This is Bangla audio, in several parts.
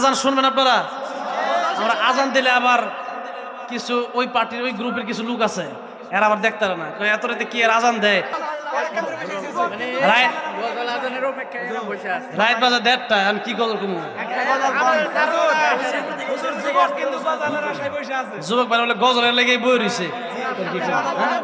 আজান শুনবেন আপনারা? আমরা আজান দিলে আবার কিছু ওই পার্টির, ওই গ্রুপের কিছু লোক আছে, এরা আবার দেখতে না। এত রাতে কি আর আজান দেয়? আমি কি ভাই বলে লেগে হ্যাঁ?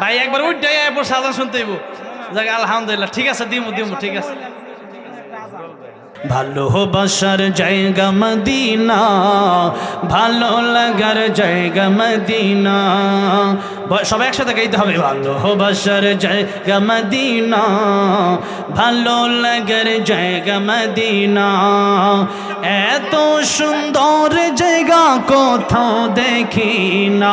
ভাই একবার উঠটাই এরপর সাজান শুনতে যাক, আলহামদুলিল্লাহ, ঠিক আছে, দিমু দিমু, ঠিক আছে। ভালোবাসার জায়গা মদিনা, ভালো লাগার জায়গা মদিনা। সবাই একসাথে গাইতে হবে। ভালোবাসার জায়গা মদিনা, ভালো লাগার জায়গা মদিনা। এত সুন্দর জায়গা কোথাও দেখি না।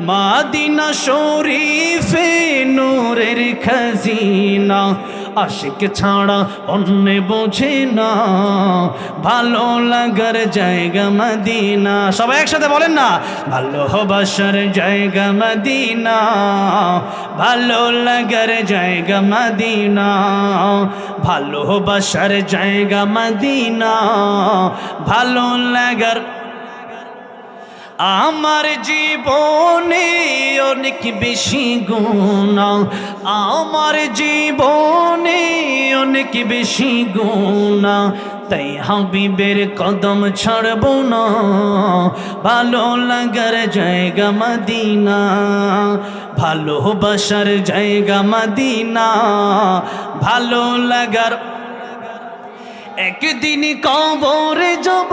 মাদিনা শরীফে নোরের খাজিনা, আশিক ছাড়া অন্য বোঝে না। ভালো লাগার জায়গা মদিনা। সবাই একসাথে বলেন না ভালোবাসার জায়গা মদিনা। ভালো লাগার জায়গা মদিনা। ভালোবাসার জায়গা মদিনা। ভালো লাগার আমার জীবনে অনেক বেশি গুণা, আমার জীবনে অনেক বেশি গুণা। তাই হাবিবের কদম ছাড়ব না, ভালো লাগার জায়গা মদিনা ভালোবাসার জায়গা মদিনা, ভালো লাগার একদিন কবরে যাব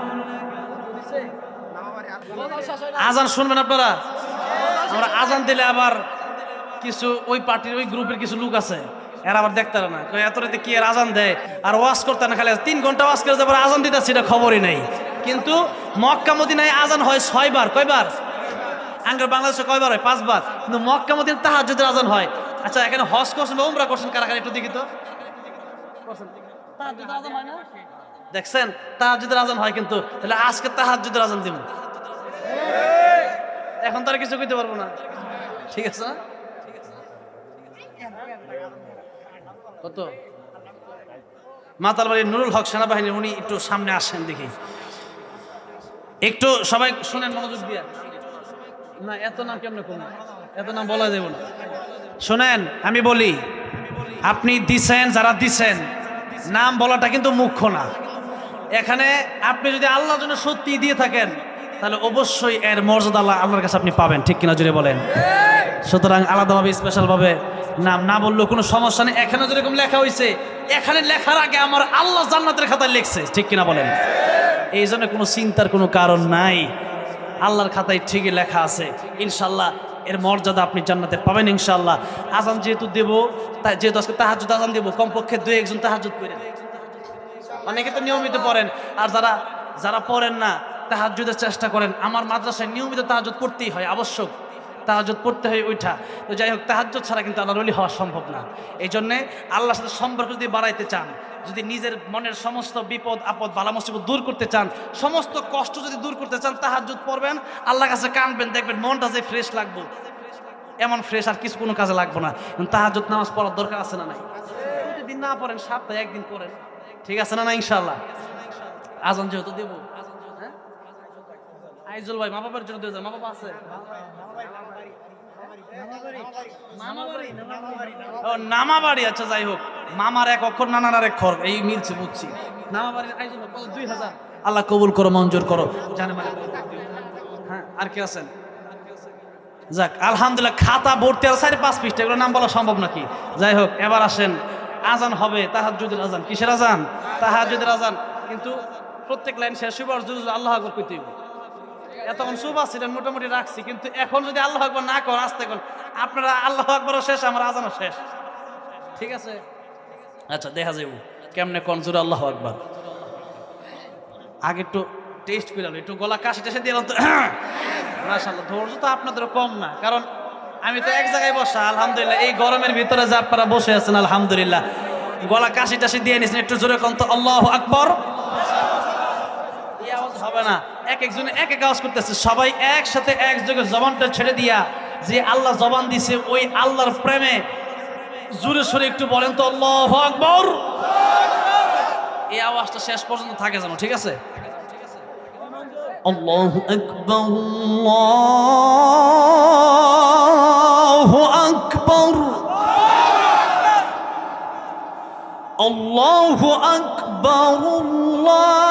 আজান শুনবেন আপনারা? আমরা আজান দিলে আবার কিছু ওই পার্টির ওই গ্রুপের কিছু লোক আছে এরা আবার দেখতে পারে না। এত রাতে কি আর আজান দেয়? আর ওয়াজ করতে না খালি তিন ঘণ্টা ওয়াজ করে যাবার আজান দিতে সেটা খবরই নাই। কিন্তু মক্কা মদিনায় আজান হয় ছয়বার। কয়বার? আঙ্গের বাংলাদেশে কয়বার হয়? পাঁচবার। কিন্তু মক্কা মদিন তাহার যদি আজান হয়। আচ্ছা এখানে হজ করছেন বা উমরা করছেন কারা কারা একটু দেখি তো। হয় দেখছেন? তাহাজুদের আজান হয় কিন্তু তাহলে আজকে তাহাজুদের আজান দিব। এখন তো আর কিছু কইতে পারব না। ঠিক আছে? কত? মাতালবাড়ির নুরুল হক সেনাবাহিনী, উনি একটু সামনে আসেন দেখি। একটু সবাই শোনেন মনোযোগ দিয়ে। না, এত নাম কেমনে কম? এত নাম বলা যাবে না। শোনেন, আমি বলি, আপনি দিছেন যারা দিছেন, নাম বলাটা কিন্তু মুখ্য না। এখানে আপনি যদি আল্লাহর জন্য সত্যি দিয়ে থাকেন তাহলে অবশ্যই এর মর্যাদা আল্লাহ আল্লাহর কাছে আপনি পাবেন। ঠিক কিনা জুড়ে বলেন? সুতরাং আলাদাভাবে স্পেশালভাবে নাম না বললেও কোনো সমস্যা নেই। এখানে যেরকম লেখা হয়েছে এখানে লেখার আগে আমার আল্লাহ জান্নাতের খাতায় লিখছে। ঠিক কিনা বলেন? এই জন্য কোনো চিন্তার কোনো কারণ নাই। আল্লাহর খাতায় ঠিকই লেখা আছে। ইনশাল্লাহ এর মর্যাদা আপনি জান্নাতে পাবেন ইনশাল্লাহ আজান যেহেতু দেবো, তাই যেহেতু আজকে তাহাজুদ আজান দেবো, কমপক্ষে দুই, একজন তাহাজুদ করে অনেকে তো নিয়মিত পড়েন। আর যারা যারা পড়েন না তাহাজুদের চেষ্টা করেন। আমার মাদ্রাসায় নিয়মিত তাহাজুদ পড়তেই হয়, আবশ্যক। তাহাজুদ পড়তে হয় ওইটা তো যাই হোক তাহাজুদ ছাড়া কিন্তু আল্লাহর অলি হওয়া সম্ভব না। এই জন্যে আল্লাহর সাথে সম্পর্ক যদি বাড়াইতে চান, যদি নিজের মনের সমস্ত বিপদ, আপদ, বালা দূর করতে চান, সমস্ত কষ্ট যদি দূর করতে চান তাহাজুদ পড়বেন, আল্লাহর কাছে কানবেন, দেখবেন মনটা যে ফ্রেশ লাগবে। এমন ফ্রেশ আর কিছু কোনো কাজে লাগবে না। তাহাজুদ নামাজ পড়ার দরকার আছে না নাই? প্রতিদিন না পড়েন, সপ্তাহে একদিন পড়েন। ঠিক আছে না না ইনশাল্লাহ আজান যেহেতু দেবো? আইজুল ভাই মা বাবার জন্য মা বাবা আছে। আচ্ছা যাই হোক। মামার এক অক্ষর, নানার এক এই মিলছে, বুঝছি। দুই হাজার। আল্লাহ কবুল করো, মঞ্জুর করো। জানে মানে হ্যাঁ আর কি আছেন? যাক, আলহামদুলিল্লাহ, খাতা, ভর্তি আর সাড়ে পাঁচ পৃষ্ঠা, এগুলো নাম বলা সম্ভব নাকি? যাই হোক, এবার আসেন। আজান হবে তাহাজুদের আজান। কিসের আজান? তাহাজুদের আজান। কিন্তু প্রত্যেক লাইন শেষ হইবার আল্লাহ আকবর কইতে এতক্ষণ সুবাস ছিলেন মোটামুটি রাখছি, কিন্তু এখন যদি আল্লাহ আকবর না কর, আসতে কোন আপনারা আল্লাহ আকবরও শেষ, আমার আজানও শেষ। ঠিক আছে? আচ্ছা দেখা যাইব। কেমনে কনজুর আল্লাহ আকবর? আগে একটু টেস্ট করলাম একটু গলা কাশি টাশি দিলাম তো। মাশাল্লাহ ধৈর্য তো আপনাদের কম না। কারণ আমি তো এক জায়গায় বসা, আলহামদুলিল্লাহ, এই গরমের ভিতরে যে আপনারা বসে আছেন, আলহামদুলিল্লাহ। গলা কাশি টাশি দিয়ে নিছেন, একটু জোরে কন্ত আল্লাহ আকবর। হবে না। এক একজনে এক এক আওয়াজ করতেছে। সবাই একসাথে এক যুগে জবানটা ছেড়ে দিয়া যে আল্লাহ জবান দিছে, ওই আল্লাহর প্রেমে জোরে সরে একটু বলেন তো, আল্লাহ আকবর। এই আওয়াজটা শেষ পর্যন্ত থাকে যেন, ঠিক আছে? আল্লাহু আকবার আল্লাহু আকবার। আল্লাহু আকবার, আল্লাহু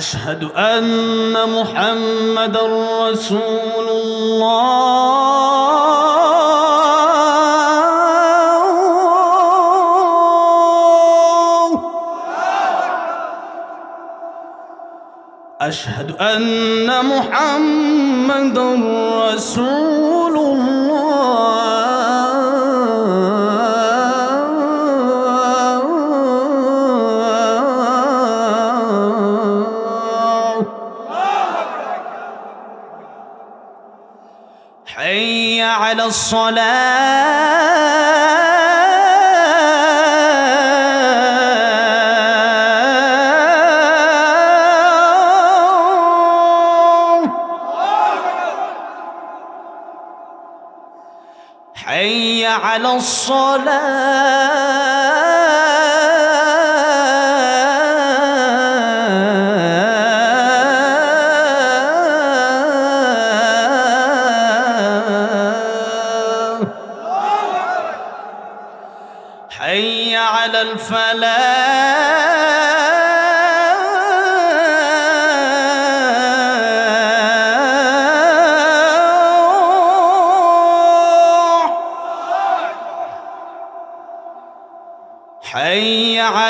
أشهد أن محمدا رسول الله. أشهد أن محمدا رسول الله. الصلاة حي على الصلاة.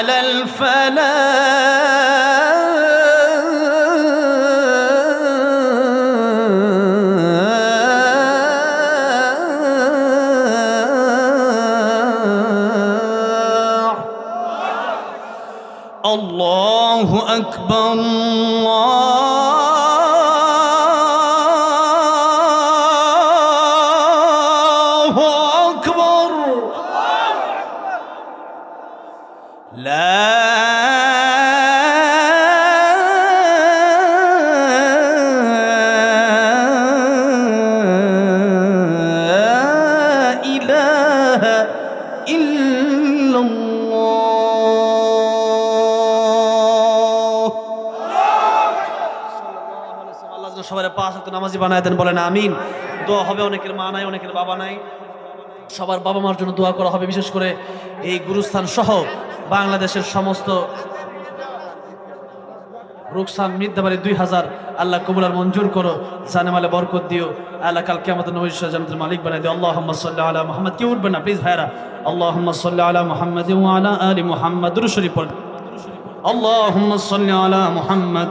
على الفلاح. বানায় দেন বলেন আমিন দোয়া হবে অনেকের মা নাই অনেকের বাবা নাই সবার বাবা মার জন্য দোয়া করা হবে বিশেষ করে এই গুরুস্থান সহ বাংলাদেশের সমস্ত রুকসান মিদ্দাবাড়ি দুই হাজার আল্লাহ কবুল আর মঞ্জুর করো জানেমালে বরকত দিও আল্লাহ কালকে আমাদের নবী জান্নাতুল মালিক বানাই দিও আল্লাহ সাল্লাহ আলা মোহাম্মদ কেউ উঠবে না প্লিজ ভাইরা আল্লাহ সাল্লাহ আলা মোহাম্মদ আলা আলী মোহাম্মদ রুশরী পড় اللهم صل على محمد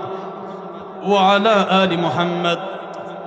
وعلى آل محمد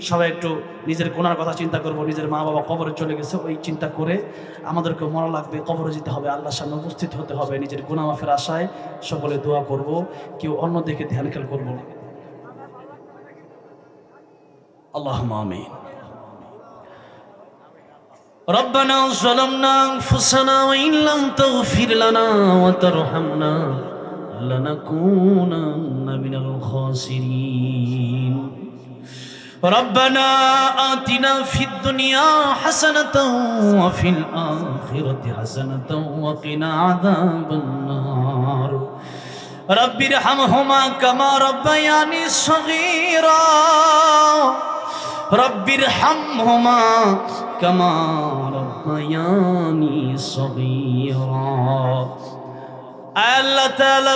সবাই একটু নিজের গুনার কথা চিন্তা করব নিজের মা বাবা কবরে চলে গেছে ওই চিন্তা করে আমাদেরকে মরা লাগবে কবরে যেতে হবে আল্লাহর সামনে উপস্থিত হতে হবে নিজের গুনাহ মাফের আশায় সকলে দোয়া করব কেউ অন্য দিকে ধ্যান খেয়াল করব না আল্লাহ আমিন ربنا ظلمنا أنفسنا وإن لم تغفر لنا وترحمنا لنكونن من الخاسرين ربنا آتنا في الدنيا حسنة وفي الآخرة حسنة وقنا عذاب النار رب ارحمهما كما ربياني صغيرا رب ارحمهما كما ربياني صغيرا আল্লাহ তাআলা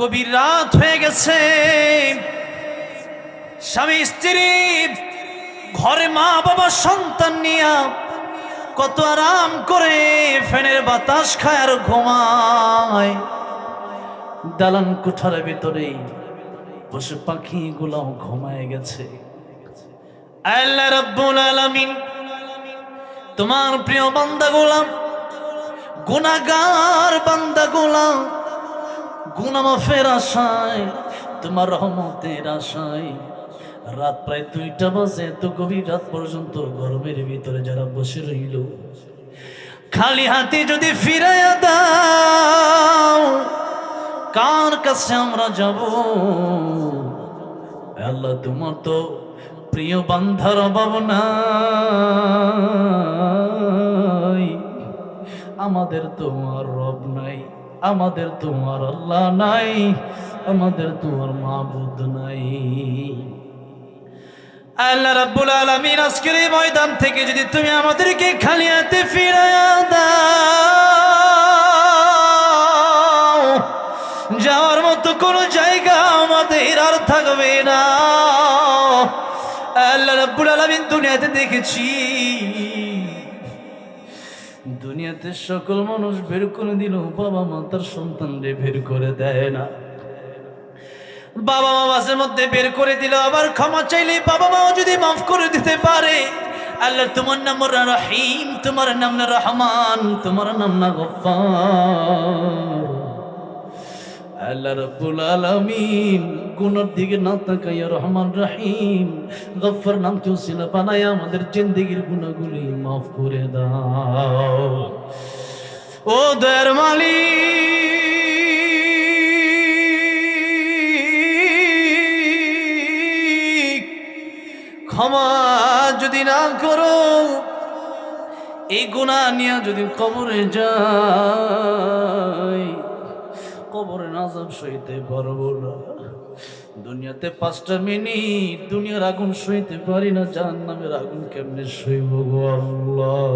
গভীর রাত হয়ে গেছে স্বামী, স্ত্রী, ঘরে মা, বাবা, সন্তান নিয়া কত আরাম করে ফ্যানের বাতাস খায় আর ঘুমায়। দালান কুঠার ভিতরে পশু পাখি গুলাও ঘুমায় গেছে। আল্লাহ রব্বুল আলামিন, তোমার প্রিয় বান্দা গোলাম গুনাগার বান্দা গোলাম গুনামাফের আশায়, তোমার রহমতের আশায় রাত প্রায় দুইটা বাজে, এত গভীর রাত পর্যন্ত গরমের ভিতরে যারা বসে রইল। খালি হাতে যদি ফিরাইয়া দাও, কার কাছে আমরা যাব? আল্লাহ, তোমার তো প্রিয় বান্ধার অভাব নাই। আমাদের তোমার রব নাই, আমাদের তোমার আল্লাহ নাই, আমাদের তোমার মাবুদ নাই। আল্লাহ রাব্বুল আলামিন আজকের এই ময়দান থেকে যদি তুমি আমাদেরকে খালি হাতে ফিরাইয়া দাও, যাওয়ার মতো কোনো জায়গা আমাদের আর থাকবে না। আল্লাহ রাব্বুল আলামিন দুনিয়াতে দেখেছি। দুনিয়াতে সকল মানুষ বের করে দিল বাবা মা তার সন্তানরে বের করে দেয় না। বাবা মা মাঝে মধ্যে বের করে দিল, আবার ক্ষমা চাইলে বাবা মাও যদি মাফ করে দিতে পারে। আল্লাহ, তোমার নাম রহিম, তোমার নাম না রহমান, তোমার নাম না গফার আল্লাহ রাব্বুল আলামিন গুনার দিকে না তাকাইয়া রহমান রহিম, গফফার নাম কেউ সিনা বানায় আমাদের জিন্দেগির গুনাহগুলি মাফ করে দাও। ও দয়ার মালিক ক্ষমা যদি না করো, এই গুণা নিয়ে যদি কবরে যাই কবরে নাজাব সইতে পারব না। দুনিয়াতে পাঁচটা মিনিট, দুনিয়ার আগুন সইতে পারি না জাহান নামের আগুন কেমনে সইব গো আল্লাহ?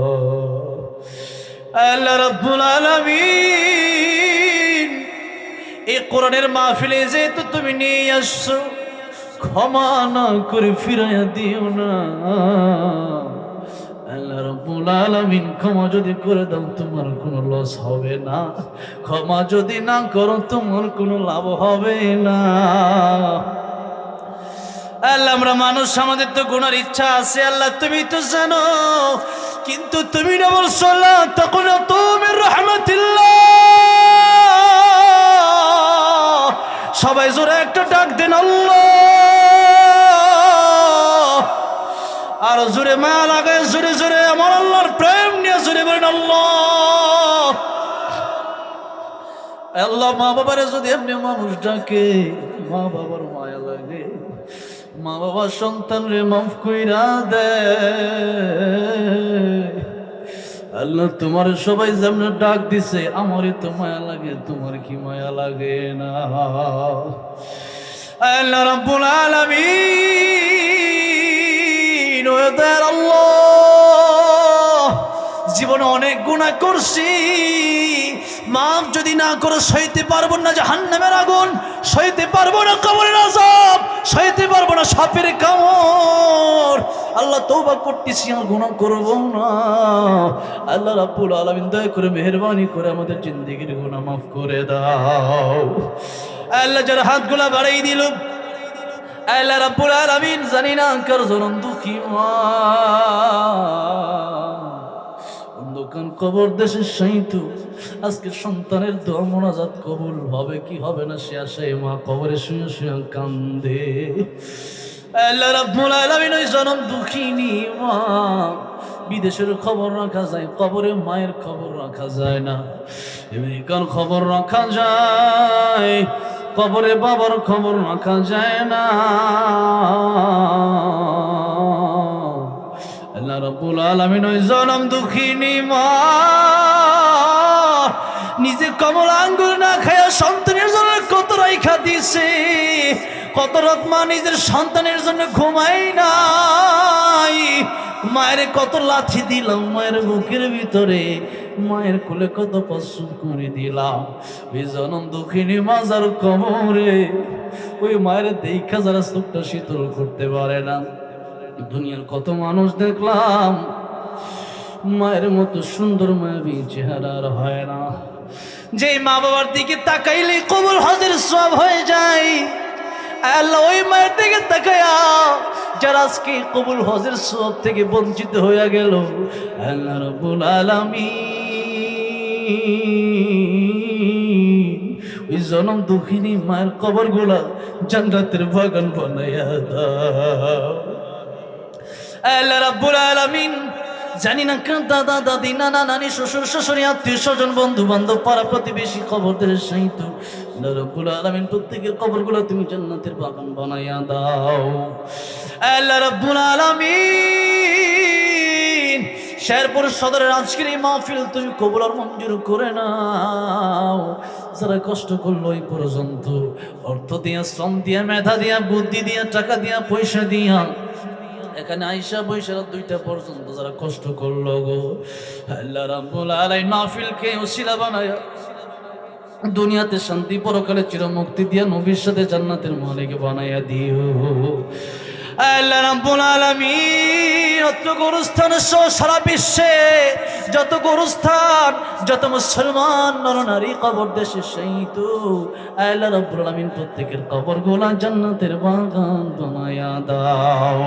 আল্লাহ রাব্বুল আলামিন, এই কোরআনের মাহফিলে যেহেতু তুমি নিয়ে আসছো ক্ষমা না করে ফিরাইয়া দিও না। আল্লাহ রাব্বুল ক্ষমা যদি করে দাও, তোমার কোনো লস হবে না। ক্ষমা যদি না করো, তোমার কোনো লাভ হবে না। আল্লাহ, আমরা মানুষ, আমাদের তো গুনার ইচ্ছা আছে। আল্লাহ, তুমি তো জানো, কিন্তু তুমি না বলছো আল্লাহ তখন তুমি রহমতিল্লাহ। সবাই জোরে একটা ডাক দেন আর জোরে মায়া লাগে, জোরে জোরে আমার আল্লাহর প্রেম নিয়ে জোরে বলেন, আল্লাহ। আল্লাহ, মা বাবারে যদি এমনি মানুষ ডাকে, মা বাবার মায়া লাগে। মা বাবা সন্তান রে মাফ কইরা দে। আল্লাহ তোমার সবাই যেমন ডাক দিছে, আমারই তো মায়া লাগে, তোমার কি মায়া লাগে না? আল্লাহ রাব্বুল আলামিন, ও দয়ার আল্লাহ, জীবনে অনেক গুণা করছি। মাফ যদি না করো, সইতে পারব না জাহান্নামের আগুন, সইতে পারব না কবরের আজাব সইতে পারব না সাপের কামড়। আল্লাহ তৌবা করতেছি আর গুণা করব না। আল্লাহ রাব্বুল আলামিন দয়া করে মেহেরবানি করে আমাদের জিন্দগির গুণা মাফ করে দাও। আল্লাহ যারা হাতগুলা বাড়াই দিল, আল্লাহ রাব্বুল আলামিন জানি না কার জনম দুঃখী মা। অন্ধকার কবর দেশে সাইতু আজকে সন্তানের দোয়া মোনাজাত কবুল হবে কি হবে না, সে আশায় মা কবরে শুয়ে শুয়ে কান্দে। আল্লাহ রাব্বুল আলামিন ওই জনম দুঃখিনী মা বিদেশের খবর রাখা যায়, কবরে মায়ের খবর রাখা যায় না। আমেরিকার খবর রাখা যায়, কবরে বাবার খবর রাখা যায় না। আল্লাহ রাব্বুল আলামিন ওই জনম দুঃখিনী মা নিজে কমল আঙ্গুর না খায়া সন্তানের জন্য কত রাইখা দিছে। কত রাত মা নিজের সন্তানের জন্য ঘুমাই নাই। মায়ের কত লাথি দিলাম, মায়ের বুকের ভিতরে। মায়ের কোলে কত কষ্ট করে দিলাম। ওই জনম দুঃখিনী মাজার কমরে ওই মায়ের দেখা যারা চোখটা শীতল করতে পারে না। দুনিয়ার কত মানুষ দেখলাম, মায়ের মতো সুন্দর মায়াবী চেহারা আর হয় না। যে মা বাবার দিকে তাকাইলে কবুল হজের সব হয়ে যায়। আল্লাহ ওই মায়ের দিকে তাকায়া যারা আজকে কবুল হজের সব থেকে বঞ্চিত হয়ে গেল। আল্লাহ রব্বুল আলামিন। ওই জনম দুঃখিনী মায়ের কবরগুলা জান্নাতের বাগান বানাইয়া দাও। আল্লাহ রাব্বুল আলামিন। জানি না কেন দাদা দাদি, নানা নানি, শ্বশুর শ্বশুরি আত্মীয় স্বজন বন্ধু বান্ধব পাড়া প্রতিবেশী কবরদের সাহিত্য রাব্বুল আলামিন প্রত্যেকের কবরগুলো তুমি জান্নাতের বাগান বানাইয়া দাও। আল্লাহ রাব্বুল আলামিন শেরপুর সদরের আজকের এই মাহফিল তুমি কবুল আর মঞ্জুর করে নাও। যারা কষ্ট করল এই পর্যন্ত, অর্থ দিয়া, শ্রম দিয়া, মেধা দিয়া, বুদ্ধি দিয়া, টাকা দিয়া, পয়সা দিয়া, এখানে আইসা বৈশাখ দুইটা পর্যন্ত যারা কষ্ট করল গো। আল্লাহ রাব্বুল আলামিন মাহফিলকে ওসিলা বানায় দুনিয়াতে শান্তি পরকালে চিরমুক্তি দিয়া নবীর জান্নাতের মালিক বানাইয়া দিও। আল্লাহ রাব্বুল আলামিন অত্র গরুস্থান সারা বিশ্বে যত গরুস্থান, যত মুসলমান নরনারী কবর, দেশে তো আল্লাহ রাব্বুল আলামিন প্রত্যেকের কবর গোলা জান্নাতের বাগান বানায়া দাও।